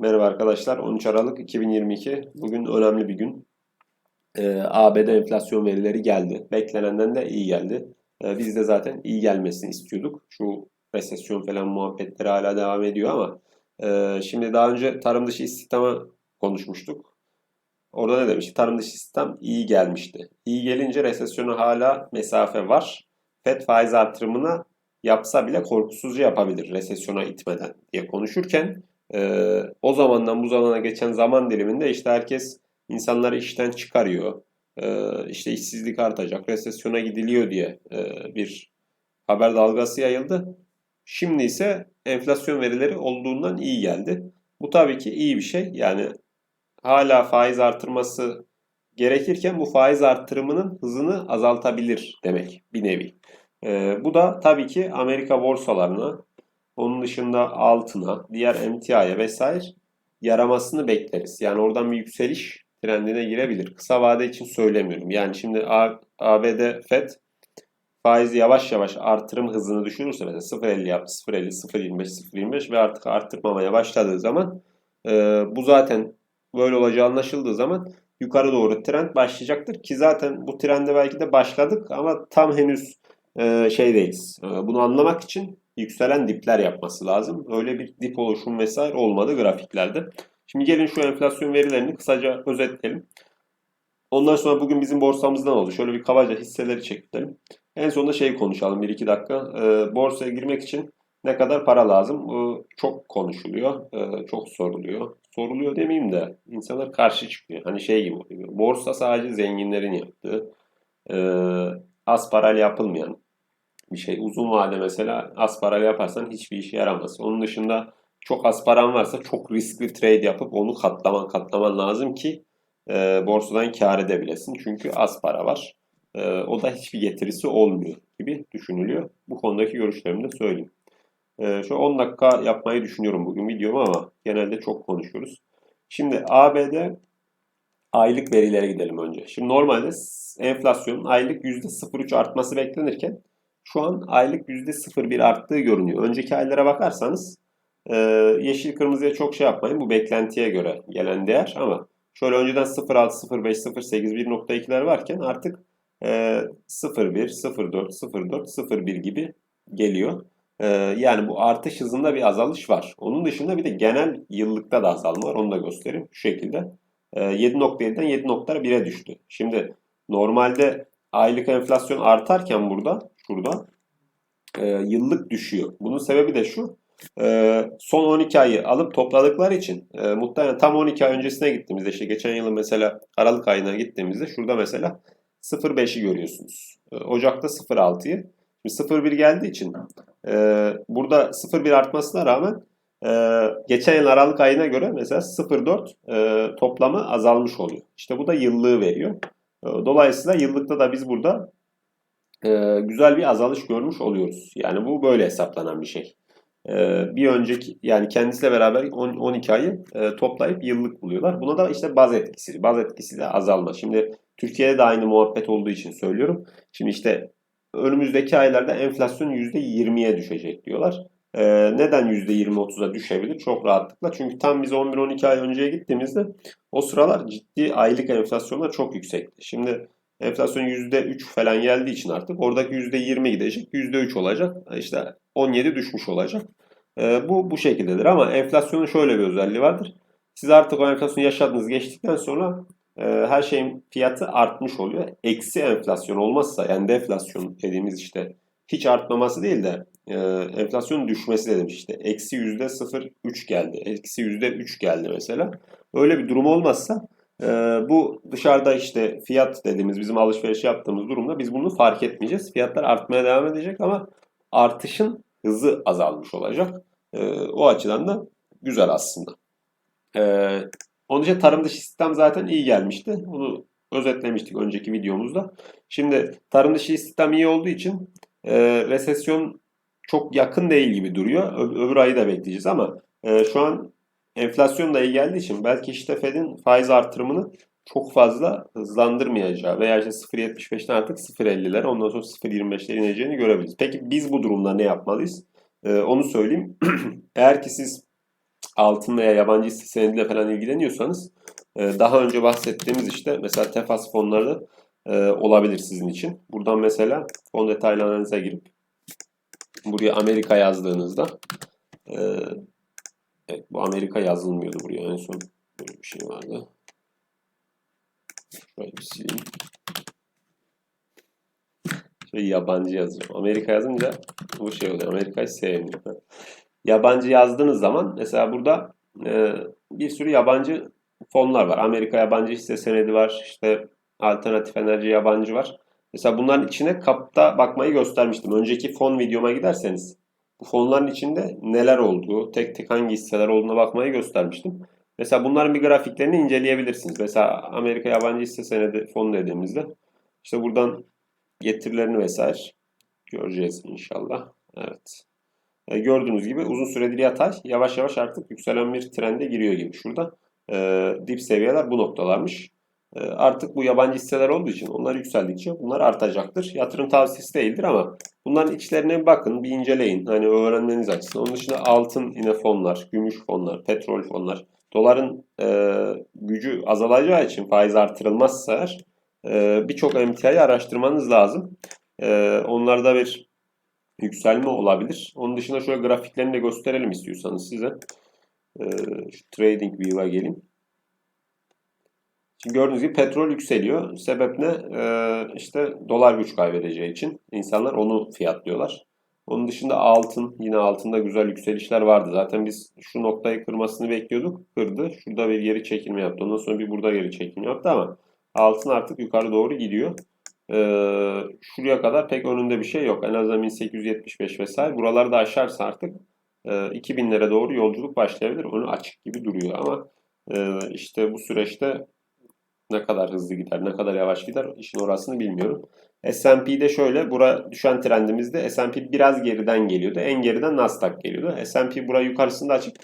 Merhaba arkadaşlar. 13 Aralık 2022. Bugün önemli bir gün. Ee, ABD enflasyon verileri geldi. Beklenenden de iyi geldi. Ee, biz de zaten iyi gelmesini istiyorduk. Şu resesyon falan muhabbetleri hala devam ediyor ama e, şimdi daha önce tarım dışı istihdamı konuşmuştuk. Orada ne demiş? Tarım dışı istihdam iyi gelmişti. İyi gelince resesyona hala mesafe var. FED faiz artırımına yapsa bile korkusuzca yapabilir resesyona itmeden diye konuşurken ee, o zamandan bu zamana geçen zaman diliminde işte herkes insanları işten çıkarıyor. Ee, işte işsizlik artacak, resesyona gidiliyor diye e, bir haber dalgası yayıldı. Şimdi ise enflasyon verileri olduğundan iyi geldi. Bu tabii ki iyi bir şey. Yani hala faiz artırması gerekirken bu faiz artırımının hızını azaltabilir demek bir nevi. Ee, bu da tabii ki Amerika borsalarına, onun dışında altına, diğer emtiaya vesaire yaramasını bekleriz. Yani oradan bir yükseliş trendine girebilir. Kısa vade için söylemiyorum. Yani şimdi ABD FED faizi yavaş yavaş artırım hızını düşürürse mesela 0.50 yaptı, 0.50, 0.25, 0.25 ve artık arttırmamaya başladığı zaman e, bu zaten böyle olacağı anlaşıldığı zaman yukarı doğru trend başlayacaktır. Ki zaten bu trende belki de başladık ama tam henüz e, şeydeyiz. E, bunu anlamak için yükselen dipler yapması lazım. Öyle bir dip oluşum vesaire olmadı grafiklerde. Şimdi gelin şu enflasyon verilerini kısaca özetleyelim. Ondan sonra bugün bizim borsamızdan oldu. Şöyle bir kabaca hisseleri çekelim. En sonunda şey konuşalım 1-2 dakika. E, borsaya girmek için ne kadar para lazım? E, çok konuşuluyor, e, çok soruluyor. Soruluyor demeyeyim de insanlar karşı çıkıyor. Hani şey gibi. Borsa sadece zenginlerin yaptığı, e, az parayla yapılmayan, bir şey. Uzun vade mesela az para yaparsan hiçbir işe yaramaz. Onun dışında çok az paran varsa çok riskli trade yapıp onu katlaman katlaman lazım ki e, borsadan kar edebilesin. Çünkü az para var. E, o da hiçbir getirisi olmuyor gibi düşünülüyor. Bu konudaki görüşlerimi de söyleyeyim. E, şu 10 dakika yapmayı düşünüyorum bugün videomu ama genelde çok konuşuyoruz. Şimdi ABD aylık verilere gidelim önce. Şimdi normalde enflasyonun aylık %0,3 artması beklenirken şu an aylık %01 arttığı görünüyor. Önceki aylara bakarsanız e, yeşil kırmızıya çok şey yapmayın. Bu beklentiye göre gelen değer ama şöyle önceden 0.6, 0.5, 0.8, 1.2'ler varken artık e, 0.1, 0.4, 0.4, 0.1 gibi geliyor. E, yani bu artış hızında bir azalış var. Onun dışında bir de genel yıllıkta da azalma var. Onu da göstereyim şu şekilde. E, 7.7'den 7.1'e düştü. Şimdi normalde aylık enflasyon artarken burada şurada e, yıllık düşüyor. Bunun sebebi de şu. E, son 12 ayı alıp topladıkları için e, muhtemelen tam 12 ay öncesine gittiğimizde işte geçen yılın mesela Aralık ayına gittiğimizde şurada mesela 0.5'i görüyorsunuz. E, Ocak'ta 0.6'yı. Şimdi 0.1 geldiği için e, burada 0.1 artmasına rağmen e, geçen yıl Aralık ayına göre mesela 0.4 e, toplamı azalmış oluyor. İşte bu da yıllığı veriyor. E, dolayısıyla yıllıkta da biz burada e, güzel bir azalış görmüş oluyoruz. Yani bu böyle hesaplanan bir şey. E, bir önceki yani kendisiyle beraber 10, 12 ayı e, toplayıp yıllık buluyorlar. Buna da işte baz etkisi, baz etkisi de azalma. Şimdi Türkiye'de de aynı muhabbet olduğu için söylüyorum. Şimdi işte önümüzdeki aylarda enflasyon %20'ye düşecek diyorlar. Ee, neden %20-30'a düşebilir? Çok rahatlıkla. Çünkü tam biz 11-12 ay önceye gittiğimizde o sıralar ciddi aylık enflasyonlar çok yüksekti. Şimdi Enflasyon %3 falan geldiği için artık oradaki %20 gidecek. %3 olacak. İşte 17 düşmüş olacak. E, bu bu şekildedir ama enflasyonun şöyle bir özelliği vardır. Siz artık o enflasyonu yaşadınız geçtikten sonra e, her şeyin fiyatı artmış oluyor. Eksi enflasyon olmazsa yani deflasyon dediğimiz işte hiç artmaması değil de e, enflasyonun düşmesi dedim işte. Eksi %0,3 geldi. Eksi %3 geldi mesela. Öyle bir durum olmazsa e, bu dışarıda işte fiyat dediğimiz bizim alışveriş yaptığımız durumda biz bunu fark etmeyeceğiz. Fiyatlar artmaya devam edecek ama artışın hızı azalmış olacak. E, o açıdan da güzel aslında. E, onun için tarım dışı sistem zaten iyi gelmişti. Bunu özetlemiştik önceki videomuzda. Şimdi tarım dışı sistem iyi olduğu için e, resesyon çok yakın değil gibi duruyor. Ö- öbür ayı da bekleyeceğiz ama e, şu an enflasyon da iyi geldiği için belki işte Fed'in faiz artırımını çok fazla hızlandırmayacağı veya işte 0.75'ten artık 0.50'lere ondan sonra 0.25'lere ineceğini görebiliriz. Peki biz bu durumda ne yapmalıyız? Ee, onu söyleyeyim. Eğer ki siz altın veya yabancı hisse senediyle falan ilgileniyorsanız e, daha önce bahsettiğimiz işte mesela tefas fonları e, olabilir sizin için. Buradan mesela fon detaylı analize girip buraya Amerika yazdığınızda e, evet, bu Amerika yazılmıyordu buraya en son böyle bir şey vardı. Şöyle bir sileyim. Şöyle yabancı yazıyorum. Amerika yazınca bu şey oluyor. Amerika'yı sevmiyor. Yabancı yazdığınız zaman mesela burada e, bir sürü yabancı fonlar var. Amerika yabancı hisse senedi var. İşte alternatif enerji yabancı var. Mesela bunların içine kapta bakmayı göstermiştim. Önceki fon videoma giderseniz bu fonların içinde neler olduğu, tek tek hangi hisseler olduğuna bakmayı göstermiştim. Mesela bunların bir grafiklerini inceleyebilirsiniz. Mesela Amerika yabancı hisse senedi fonu dediğimizde işte buradan getirilerini vesaire göreceğiz inşallah. Evet. E, gördüğünüz gibi uzun süredir yatay yavaş yavaş artık yükselen bir trende giriyor gibi. Şurada e, dip seviyeler bu noktalarmış. E, artık bu yabancı hisseler olduğu için onlar yükseldikçe bunlar artacaktır. Yatırım tavsiyesi değildir ama bunların içlerine bakın, bir inceleyin. Hani öğrenmeniz açısından. Onun dışında altın yine fonlar, gümüş fonlar, petrol fonlar. Doların e, gücü azalacağı için faiz artırılmazsa eğer e, birçok emtiayı araştırmanız lazım. E, onlarda bir yükselme olabilir. Onun dışında şöyle grafiklerini de gösterelim istiyorsanız size. E, şu Trading View'a gelin. Şimdi gördüğünüz gibi petrol yükseliyor. Sebep ne? Ee, işte dolar güç kaybedeceği için insanlar onu fiyatlıyorlar. Onun dışında altın, yine altında güzel yükselişler vardı. Zaten biz şu noktayı kırmasını bekliyorduk. Kırdı. Şurada bir geri çekilme yaptı. Ondan sonra bir burada geri çekilme yaptı ama altın artık yukarı doğru gidiyor. Ee, şuraya kadar pek önünde bir şey yok. En azından 1875 vesaire. Buraları da aşarsa artık e, 2000'lere doğru yolculuk başlayabilir. Onu açık gibi duruyor ama e, işte bu süreçte ne kadar hızlı gider, ne kadar yavaş gider işin orasını bilmiyorum. S&P'de şöyle, bura düşen trendimizde S&P biraz geriden geliyordu. En geriden Nasdaq geliyordu. S&P bura yukarısında açık.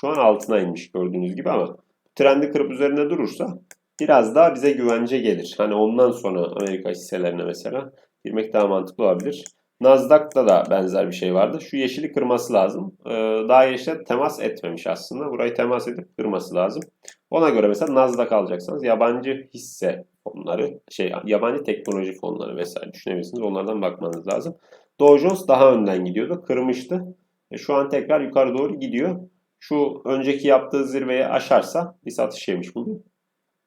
Şu an altına inmiş gördüğünüz gibi ama trendi kırıp üzerinde durursa biraz daha bize güvence gelir. Hani ondan sonra Amerika hisselerine mesela girmek daha mantıklı olabilir. Nasdaq'ta da benzer bir şey vardı. Şu yeşili kırması lazım. Ee, daha yeşile temas etmemiş aslında. Burayı temas edip kırması lazım. Ona göre mesela Nasdaq alacaksanız yabancı hisse fonları, şey yabancı teknoloji fonları vesaire düşünebilirsiniz. Onlardan bakmanız lazım. Dow Jones daha önden gidiyordu. Kırmıştı. E, şu an tekrar yukarı doğru gidiyor. Şu önceki yaptığı zirveyi aşarsa bir satış yemiş bugün.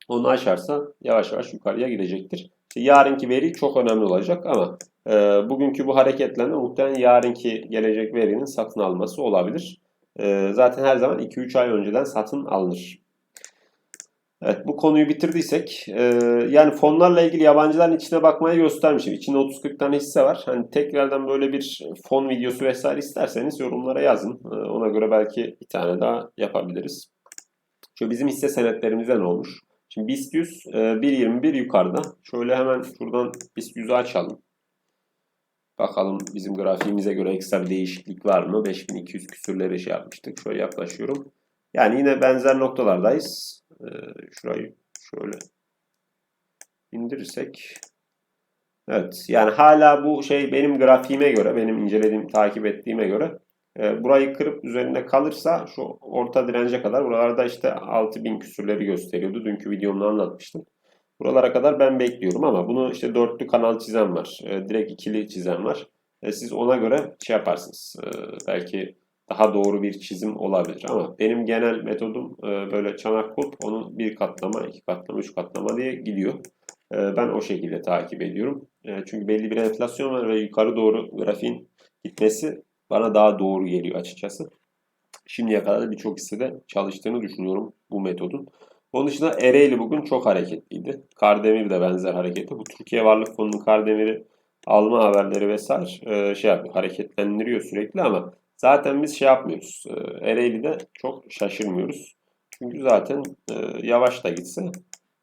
Onu aşarsa yavaş yavaş yukarıya gidecektir. Yarınki veri çok önemli olacak ama e, bugünkü bu hareketlenme muhtemelen yarınki gelecek verinin satın alması olabilir. E, zaten her zaman 2-3 ay önceden satın alınır. Evet bu konuyu bitirdiysek e, yani fonlarla ilgili yabancıların içine bakmaya göstermişim. İçinde 30-40 tane hisse var. Hani tekrardan böyle bir fon videosu vesaire isterseniz yorumlara yazın. E, ona göre belki bir tane daha yapabiliriz. Şu bizim hisse senetlerimizde ne olmuş? Şimdi BIST 100 e, 1.21 yukarıda. Şöyle hemen şuradan BIST 100'ü açalım. Bakalım bizim grafiğimize göre ekstra bir değişiklik var mı? 5200 küsürleri şey yapmıştık. Şöyle yaklaşıyorum. Yani yine benzer noktalardayız. Ee, şurayı şöyle indirirsek. Evet yani hala bu şey benim grafiğime göre, benim incelediğim, takip ettiğime göre e, burayı kırıp üzerinde kalırsa şu orta dirence kadar buralarda işte 6000 küsürleri gösteriyordu. Dünkü videomda anlatmıştım. Buralara kadar ben bekliyorum ama bunu işte dörtlü kanal çizen var. E, direkt ikili çizen var. E, siz ona göre şey yaparsınız. E, belki daha doğru bir çizim olabilir. Ama benim genel metodum e, böyle çanak kulp onun bir katlama, iki katlama, üç katlama diye gidiyor. E, ben o şekilde takip ediyorum. E, çünkü belli bir enflasyon var ve yukarı doğru grafiğin gitmesi bana daha doğru geliyor açıkçası. Şimdiye kadar da birçok hissede çalıştığını düşünüyorum bu metodun. Onun dışında Ereğli bugün çok hareketliydi. Kardemir de benzer hareketli. Bu Türkiye Varlık Fonu'nun Kardemir'i alma haberleri vesaire şey yapıyor, hareketlendiriyor sürekli ama Zaten biz şey yapmıyoruz. E, Ereğli'de çok şaşırmıyoruz. Çünkü zaten e, yavaş da gitse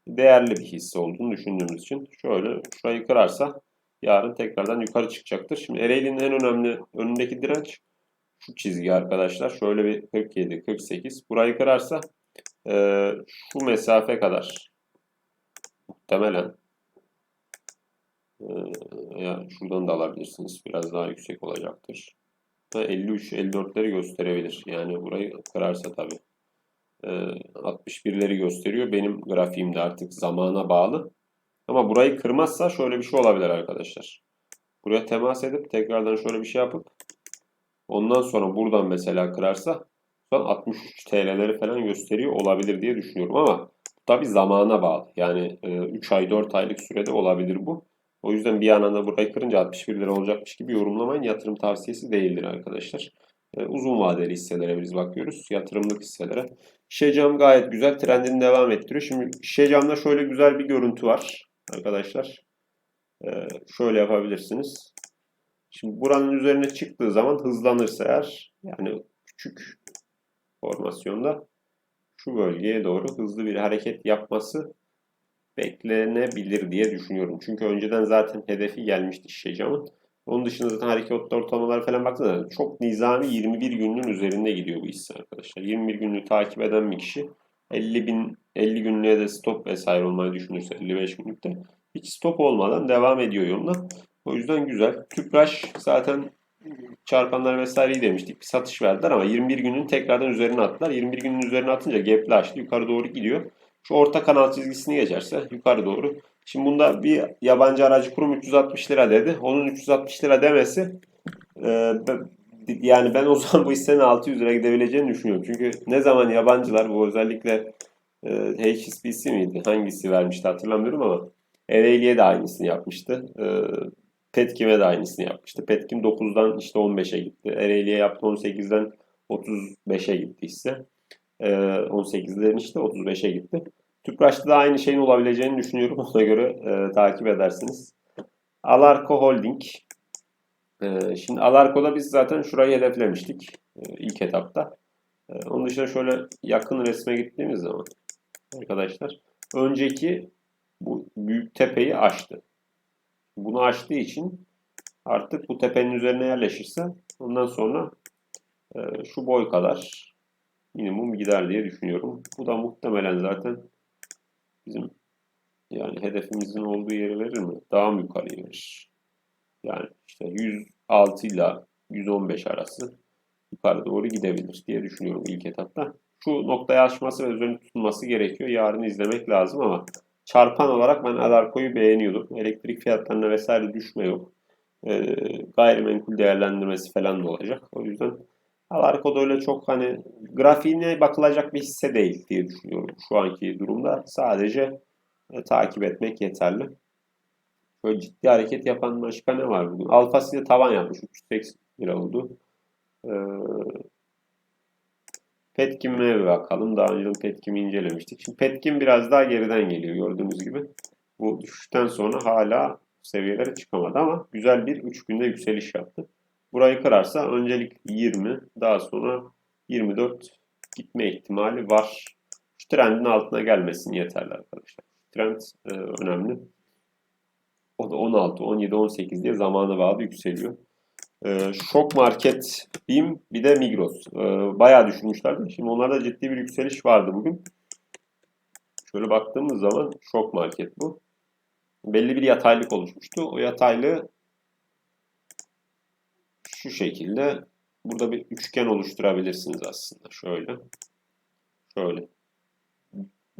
değerli bir hisse olduğunu düşündüğümüz için şöyle şurayı kırarsa yarın tekrardan yukarı çıkacaktır. Şimdi Ereğli'nin en önemli önündeki direnç şu çizgi arkadaşlar. Şöyle bir 47, 48. Burayı kırarsa e, şu mesafe kadar muhtemelen e, ya şuradan da alabilirsiniz. Biraz daha yüksek olacaktır. 53, 54'leri gösterebilir. Yani burayı kırarsa tabii. Ee, 61'leri gösteriyor. Benim grafiğimde artık zamana bağlı. Ama burayı kırmazsa şöyle bir şey olabilir arkadaşlar. Buraya temas edip tekrardan şöyle bir şey yapıp ondan sonra buradan mesela kırarsa şu an 63 TL'leri falan gösteriyor olabilir diye düşünüyorum ama tabi zamana bağlı. Yani 3 ay 4 aylık sürede olabilir bu. O yüzden bir anda burayı kırınca 61 lira olacakmış gibi yorumlamayın. Yatırım tavsiyesi değildir arkadaşlar. E, uzun vadeli hisselere biz bakıyoruz. Yatırımlık hisselere. Şişecam gayet güzel. Trendini devam ettiriyor. Şimdi Şişecam'da şöyle güzel bir görüntü var arkadaşlar. E, şöyle yapabilirsiniz. Şimdi buranın üzerine çıktığı zaman hızlanırsa eğer yani küçük formasyonda şu bölgeye doğru hızlı bir hareket yapması beklenebilir diye düşünüyorum. Çünkü önceden zaten hedefi gelmişti Şişecam'ın. Onun dışında zaten hareket ortalamalar falan baktığında çok nizami 21 günlüğün üzerinde gidiyor bu hisse arkadaşlar. 21 günlüğü takip eden bir kişi 50 bin 50 günlüğe de stop vesaire olmayı düşünürse 55 günlükte hiç stop olmadan devam ediyor yoluna. O yüzden güzel. Tüpraş zaten çarpanlar vesaireyi demiştik. Bir satış verdiler ama 21 günün tekrardan üzerine attılar. 21 günün üzerine atınca gap'li açtı. Yukarı doğru gidiyor. Şu orta kanal çizgisini geçerse yukarı doğru. Şimdi bunda bir yabancı aracı kurum 360 lira dedi. Onun 360 lira demesi e, yani ben o zaman bu hissenin 600 lira gidebileceğini düşünüyorum. Çünkü ne zaman yabancılar bu özellikle e, HSBC miydi? Hangisi vermişti hatırlamıyorum ama Ereğli'ye de aynısını yapmıştı. E, Petkim'e de aynısını yapmıştı. Petkim 9'dan işte 15'e gitti. Ereğli'ye yaptı 18'den 35'e gitti ise. 18'lerin işte 35'e gitti. Tüpraş'ta da aynı şeyin olabileceğini düşünüyorum. Ona göre e, takip edersiniz. Alarko Holding. E, şimdi Alarko'da biz zaten şurayı hedeflemiştik e, ilk etapta. E, onun dışında şöyle yakın resme gittiğimiz zaman arkadaşlar önceki bu büyük tepeyi aştı. Bunu aştığı için artık bu tepenin üzerine yerleşirse ondan sonra e, şu boy kadar minimum gider diye düşünüyorum. Bu da muhtemelen zaten bizim yani hedefimizin olduğu yeri verir mi? Daha mı yukarıya verir? Yani işte 106 ile 115 arası yukarı doğru gidebilir diye düşünüyorum ilk etapta. Şu noktaya aşması ve üzerine tutulması gerekiyor. Yarın izlemek lazım ama çarpan olarak ben Alarko'yu beğeniyordum. Elektrik fiyatlarına vesaire düşme yok. E, gayrimenkul değerlendirmesi falan da olacak. O yüzden Alarko'da öyle çok hani grafiğine bakılacak bir hisse değil diye düşünüyorum şu anki durumda. Sadece e, takip etmek yeterli. Böyle ciddi hareket yapan başka ne var bugün? Alfasine tavan yapmış. 380 lira oldu. Ee, Petkim'e bakalım. Daha önce Petkim'i incelemiştik. Şimdi Petkim biraz daha geriden geliyor gördüğünüz gibi. Bu düşüşten sonra hala seviyelere çıkamadı ama güzel bir 3 günde yükseliş yaptı. Burayı kırarsa öncelik 20 daha sonra 24 gitme ihtimali var. Şu trendin altına gelmesini yeterli arkadaşlar. Trend e, önemli. O da 16, 17, 18 diye zamana bağlı yükseliyor. E, şok market, BİM bir de Migros. E, bayağı düşürmüşlerdi. Şimdi onlarda ciddi bir yükseliş vardı bugün. Şöyle baktığımız zaman şok market bu. Belli bir yataylık oluşmuştu. O yataylığı şu şekilde burada bir üçgen oluşturabilirsiniz aslında. Şöyle. Şöyle.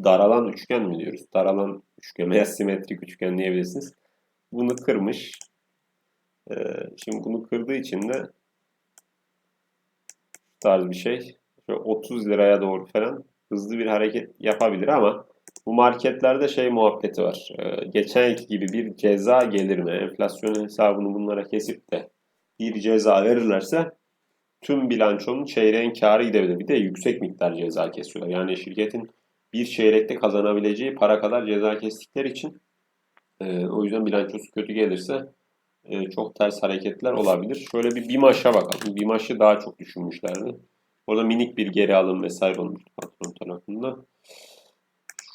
Daralan üçgen mi diyoruz? Daralan üçgen veya simetrik üçgen diyebilirsiniz. Bunu kırmış. Ee, şimdi bunu kırdığı için de tarz bir şey. Şöyle 30 liraya doğru falan hızlı bir hareket yapabilir ama bu marketlerde şey muhabbeti var. Ee, geçen gibi bir ceza gelir mi? Enflasyon hesabını bunlara kesip de bir ceza verirlerse tüm bilançonun çeyreğin karı gidebilir. Bir de yüksek miktar ceza kesiyorlar. Yani şirketin bir çeyrekte kazanabileceği para kadar ceza kestikleri için e, o yüzden bilançosu kötü gelirse e, çok ters hareketler olabilir. Şöyle bir BİMAŞ'a bakalım. BİMAŞ'ı daha çok düşünmüşlerdi. Orada minik bir geri alım vesaire olmuştu patron tarafında.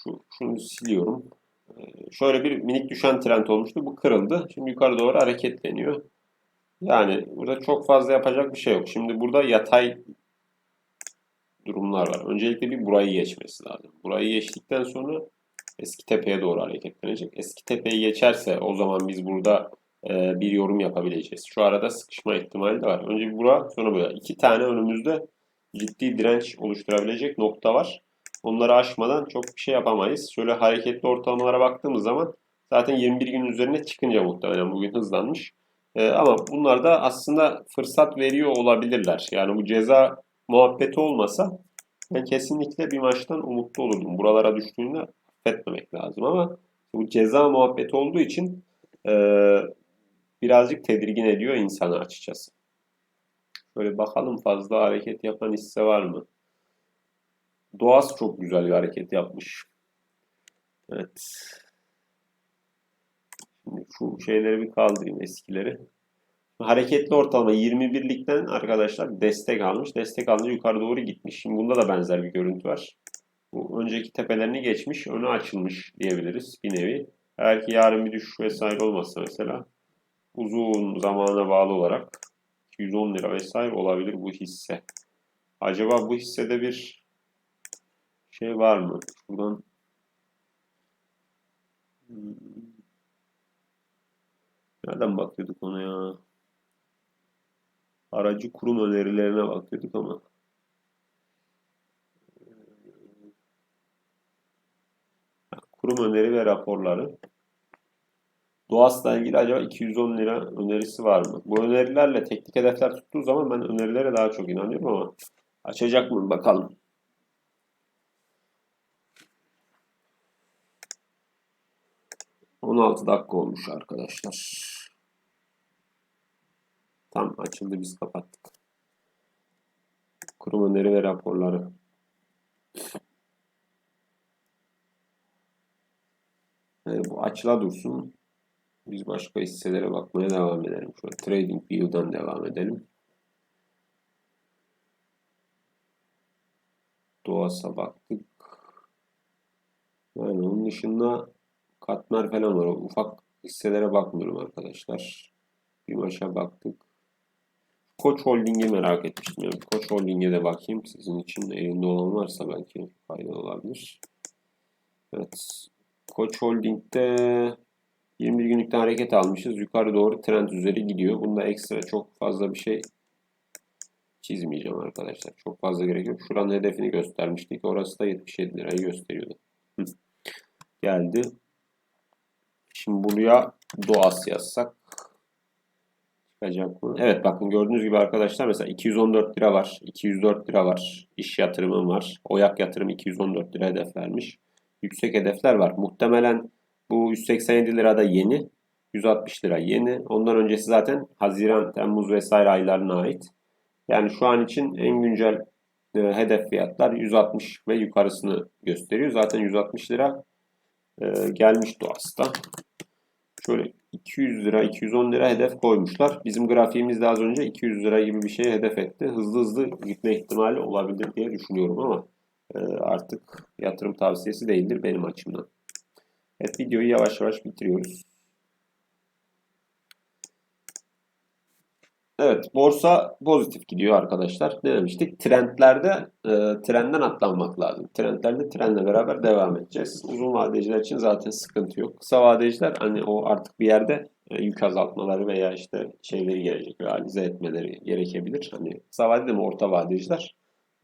Şu, şunu siliyorum. E, şöyle bir minik düşen trend olmuştu. Bu kırıldı. Şimdi yukarı doğru hareketleniyor. Yani burada çok fazla yapacak bir şey yok. Şimdi burada yatay durumlar var. Öncelikle bir burayı geçmesi lazım. Burayı geçtikten sonra eski tepeye doğru hareketlenecek. Eski tepeyi geçerse o zaman biz burada e, bir yorum yapabileceğiz. Şu arada sıkışma ihtimali de var. Önce bura sonra buraya. İki tane önümüzde ciddi direnç oluşturabilecek nokta var. Onları aşmadan çok bir şey yapamayız. Şöyle hareketli ortalamalara baktığımız zaman zaten 21 gün üzerine çıkınca muhtemelen bugün hızlanmış. E, ama bunlar da aslında fırsat veriyor olabilirler. Yani bu ceza muhabbeti olmasa ben kesinlikle bir maçtan umutlu olurdum. Buralara düştüğünde affetmemek lazım ama bu ceza muhabbeti olduğu için e, birazcık tedirgin ediyor insanı açıkçası. Şöyle bakalım fazla hareket yapan hisse var mı? Doğas çok güzel bir hareket yapmış. Evet. Şimdi şu şeyleri bir kaldırayım eskileri. Hareketli ortalama 21'likten arkadaşlar destek almış. Destek alınca yukarı doğru gitmiş. Şimdi bunda da benzer bir görüntü var. Bu önceki tepelerini geçmiş. Önü açılmış diyebiliriz bir nevi. Eğer ki yarın bir düşüş vesaire olmazsa mesela uzun zamana bağlı olarak 210 lira vesaire olabilir bu hisse. Acaba bu hissede bir şey var mı? Şuradan. Nereden bakıyorduk ona ya? Aracı kurum önerilerine bakıyorduk ama. Kurum öneri ve raporları. Doğas'la ilgili acaba 210 lira önerisi var mı? Bu önerilerle teknik hedefler tuttuğu zaman ben önerilere daha çok inanıyorum ama açacak mı bakalım. ...16 dakika olmuş arkadaşlar. Tam açıldı biz kapattık. Kurum öneri ve raporları. Yani bu açıla dursun. Biz başka hisselere bakmaya devam edelim. Şöyle Trading View'dan devam edelim. Doğas'a baktık. Yani onun dışında katmer falan var. Ufak hisselere bakmıyorum arkadaşlar. Bir maça baktık. Koç Holding'i merak etmiştim. Yani Koç Holding'e de bakayım. Sizin için elinde olan varsa belki faydalı olabilir. Evet. Koç Holding'de 21 günlükten hareket almışız. Yukarı doğru trend üzeri gidiyor. Bunda ekstra çok fazla bir şey çizmeyeceğim arkadaşlar. Çok fazla gerek yok. Şuranın hedefini göstermiştik. Orası da 77 lirayı gösteriyordu. Hı. Geldi. Şimdi buraya Doğas yazsak çıkacak mı? Evet bakın gördüğünüz gibi arkadaşlar mesela 214 lira var. 204 lira var. İş yatırımım var. Oyak yatırım 214 lira hedef vermiş. Yüksek hedefler var. Muhtemelen bu 187 lira da yeni. 160 lira yeni. Ondan öncesi zaten Haziran, Temmuz vesaire aylarına ait. Yani şu an için en güncel e, hedef fiyatlar 160 ve yukarısını gösteriyor. Zaten 160 lira e, gelmişti aslında. Şöyle 200 lira, 210 lira hedef koymuşlar. Bizim grafiğimizde az önce 200 lira gibi bir şey hedef etti. Hızlı hızlı gitme ihtimali olabilir diye düşünüyorum ama e, artık yatırım tavsiyesi değildir benim açımdan. Evet videoyu yavaş yavaş bitiriyoruz. Evet borsa pozitif gidiyor arkadaşlar. Ne demiştik? Trendlerde e, trendden atlanmak lazım. Trendlerde trendle beraber devam edeceğiz. Uzun vadeciler için zaten sıkıntı yok. Kısa vadeciler hani o artık bir yerde e, yük azaltmaları veya işte şeyleri gelecek realize etmeleri gerekebilir. Hani kısa vadede mi orta vadeciler?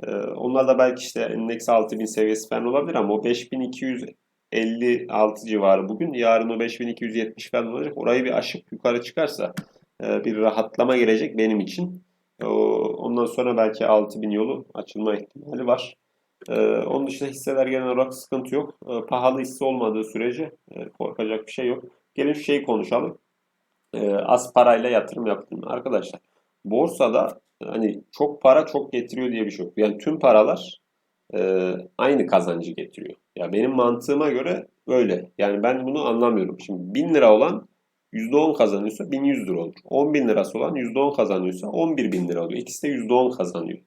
E, onlar da belki işte endeks 6000 seviyesi falan olabilir ama o 5256 civarı bugün. Yarın o 5270 falan olacak. Orayı bir aşıp yukarı çıkarsa bir rahatlama gelecek benim için. Ondan sonra belki 6000 yolu açılma ihtimali var. E, onun dışında hisseler genel olarak sıkıntı yok. E, pahalı hisse olmadığı sürece korkacak bir şey yok. Gelin şu şeyi konuşalım. Az parayla yatırım yaptım arkadaşlar. Borsada hani çok para çok getiriyor diye bir şey yok. Yani tüm paralar aynı kazancı getiriyor. Ya benim mantığıma göre böyle. Yani ben bunu anlamıyorum. Şimdi 1000 lira olan %10 kazanıyorsa 1100 lira olur. 10 bin lirası olan %10 kazanıyorsa 11 bin lira oluyor. İkisi de %10 kazanıyor.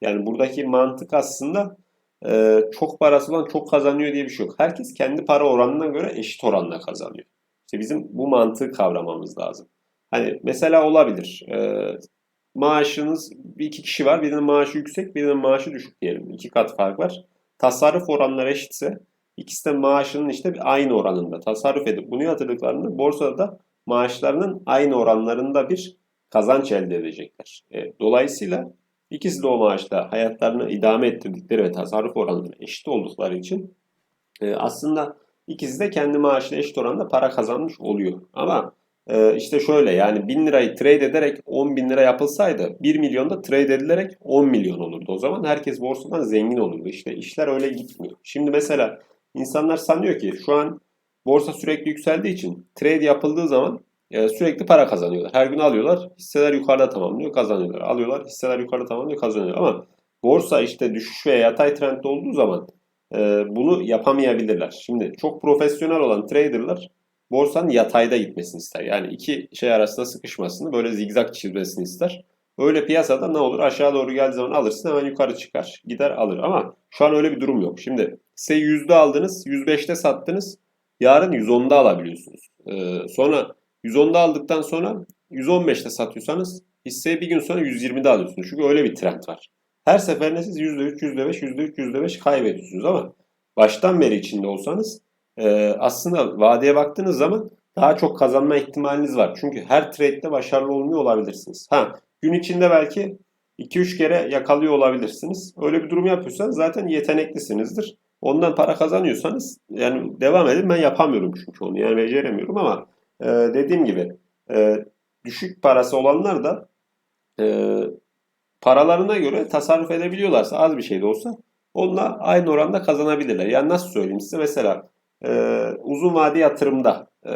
Yani buradaki mantık aslında e, çok parası olan çok kazanıyor diye bir şey yok. Herkes kendi para oranına göre eşit oranla kazanıyor. İşte bizim bu mantığı kavramamız lazım. Hani mesela olabilir. E, maaşınız iki kişi var. Birinin maaşı yüksek, birinin maaşı düşük diyelim. İki kat fark var. Tasarruf oranları eşitse İkisi de maaşının işte aynı oranında tasarruf edip bunu yatırdıklarında borsada da maaşlarının aynı oranlarında bir kazanç elde edecekler. E, dolayısıyla ikisi de o maaşla hayatlarını idame ettirdikleri ve tasarruf oranları eşit oldukları için e, aslında ikisi de kendi maaşıyla eşit oranda para kazanmış oluyor. Ama e, işte şöyle yani 1000 lirayı trade ederek 10 bin lira yapılsaydı 1 milyonda trade edilerek 10 milyon olurdu. O zaman herkes borsadan zengin olurdu. İşte işler öyle gitmiyor. Şimdi mesela insanlar sanıyor ki şu an borsa sürekli yükseldiği için trade yapıldığı zaman e, sürekli para kazanıyorlar. Her gün alıyorlar, hisseler yukarıda tamamlıyor, kazanıyorlar. Alıyorlar, hisseler yukarıda tamamlıyor, kazanıyorlar. Ama borsa işte düşüş veya yatay trendde olduğu zaman e, bunu yapamayabilirler. Şimdi çok profesyonel olan traderlar borsanın yatayda gitmesini ister. Yani iki şey arasında sıkışmasını, böyle zigzag çizmesini ister. Öyle piyasada ne olur? Aşağı doğru geldiği zaman alırsın hemen yukarı çıkar. Gider alır. Ama şu an öyle bir durum yok. Şimdi hisseyi yüzde aldınız, 105'te sattınız. Yarın 110'da alabiliyorsunuz. Ee, sonra 110'da aldıktan sonra 115'te satıyorsanız hisseyi bir gün sonra 120'de alıyorsunuz. Çünkü öyle bir trend var. Her seferinde siz %3, %5, %3, %5 kaybediyorsunuz ama baştan beri içinde olsanız e, aslında vadeye baktığınız zaman daha çok kazanma ihtimaliniz var. Çünkü her trade'de başarılı olmuyor olabilirsiniz. Ha, gün içinde belki 2-3 kere yakalıyor olabilirsiniz. Öyle bir durum yapıyorsanız zaten yeteneklisinizdir. Ondan para kazanıyorsanız yani devam edin. Ben yapamıyorum çünkü onu. Yani beceremiyorum ama e, dediğim gibi e, düşük parası olanlar da e, paralarına göre tasarruf edebiliyorlarsa az bir şey de olsa onunla aynı oranda kazanabilirler. Yani nasıl söyleyeyim size mesela e, uzun vade yatırımda e,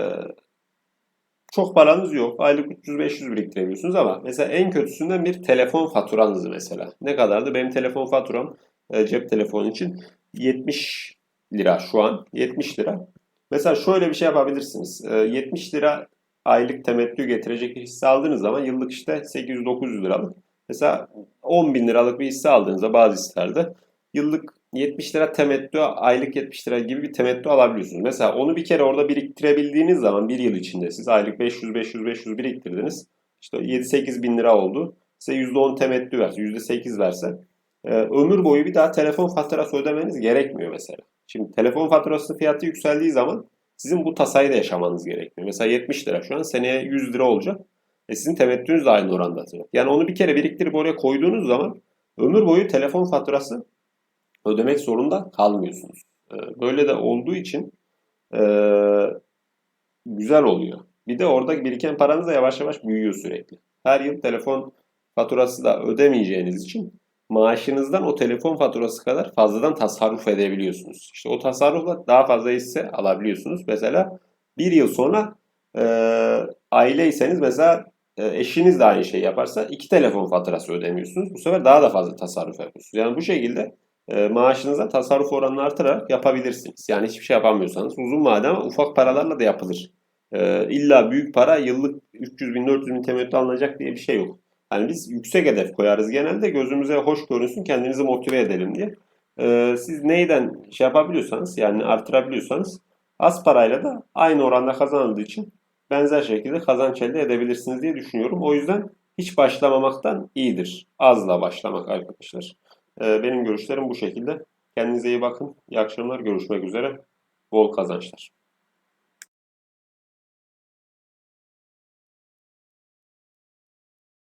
çok paranız yok. Aylık 300-500 biriktirebiliyorsunuz ama mesela en kötüsünden bir telefon faturanız mesela. Ne kadardı? Benim telefon faturam e, cep telefonu için 70 lira şu an. 70 lira. Mesela şöyle bir şey yapabilirsiniz. E, 70 lira aylık temettü getirecek bir hisse aldığınız zaman yıllık işte 800-900 liralık. Mesela 10 bin liralık bir hisse aldığınızda bazı hisselerde yıllık 70 lira temettü, aylık 70 lira gibi bir temettü alabiliyorsunuz. Mesela onu bir kere orada biriktirebildiğiniz zaman bir yıl içinde siz aylık 500-500-500 biriktirdiniz. İşte 7-8 bin lira oldu. Size %10 temettü verse, %8 verse e, ömür boyu bir daha telefon faturası ödemeniz gerekmiyor mesela. Şimdi telefon faturası fiyatı yükseldiği zaman sizin bu tasayı da yaşamanız gerekmiyor. Mesela 70 lira şu an seneye 100 lira olacak. E sizin temettünüz de aynı oranda atacak. Yani onu bir kere biriktirip oraya koyduğunuz zaman ömür boyu telefon faturası ödemek zorunda kalmıyorsunuz. E, böyle de olduğu için e, güzel oluyor. Bir de orada biriken paranız da yavaş yavaş büyüyor sürekli. Her yıl telefon faturası da ödemeyeceğiniz için maaşınızdan o telefon faturası kadar fazladan tasarruf edebiliyorsunuz. İşte o tasarrufla daha fazla hisse alabiliyorsunuz. Mesela bir yıl sonra e, aileyseniz mesela e, eşiniz de aynı şey yaparsa iki telefon faturası ödemiyorsunuz. Bu sefer daha da fazla tasarruf yapıyorsunuz. Yani bu şekilde e, maaşınıza tasarruf oranını artırarak yapabilirsiniz. Yani hiçbir şey yapamıyorsanız uzun vade ama ufak paralarla da yapılır. E, illa büyük para yıllık 300 bin 400 bin temettü alınacak diye bir şey yok. Yani biz yüksek hedef koyarız genelde gözümüze hoş görünsün kendinizi motive edelim diye. Ee, siz neyden şey yapabiliyorsanız yani artırabiliyorsanız az parayla da aynı oranda kazanıldığı için benzer şekilde kazanç elde edebilirsiniz diye düşünüyorum. O yüzden hiç başlamamaktan iyidir. Azla başlamak arkadaşlar. Ee, benim görüşlerim bu şekilde. Kendinize iyi bakın. İyi akşamlar. Görüşmek üzere. Bol kazançlar.